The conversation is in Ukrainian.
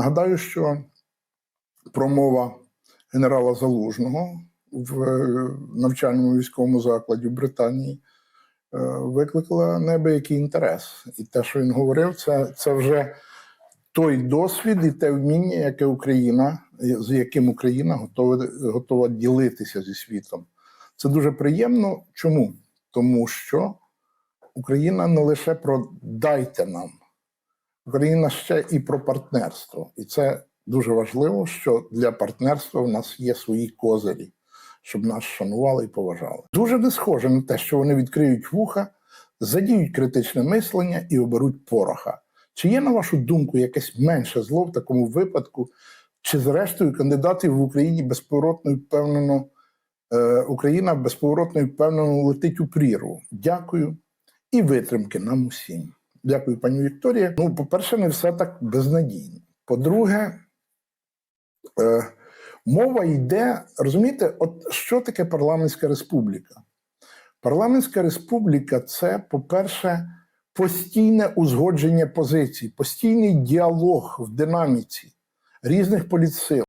Нагадаю, що промова генерала Залужного в е, навчальному військовому закладі в Британії е, викликала неабиякий інтерес. І те, що він говорив, це, це вже той досвід і те вміння, яке Україна, з яким Україна готова, готова ділитися зі світом. Це дуже приємно. Чому? Тому що Україна не лише про дайте нам, Україна ще і про партнерство. І це дуже важливо, що для партнерства в нас є свої козирі, щоб нас шанували і поважали. Дуже не схоже на те, що вони відкриють вуха, задіють критичне мислення і оберуть пороха. Чи є, на вашу думку, якесь менше зло в такому випадку, чи зрештою кандидатів в Україні безповоротно і впевнено, е, Україна безповоротно і впевнено летить у прірву? Дякую і витримки нам усім. Дякую, пані Вікторія. Ну, по-перше, не все так безнадійно. По-друге, е, мова йде, розумієте, от що таке парламентська республіка? Парламентська республіка це, по-перше, постійне узгодження позицій, постійний діалог в динаміці різних політсил.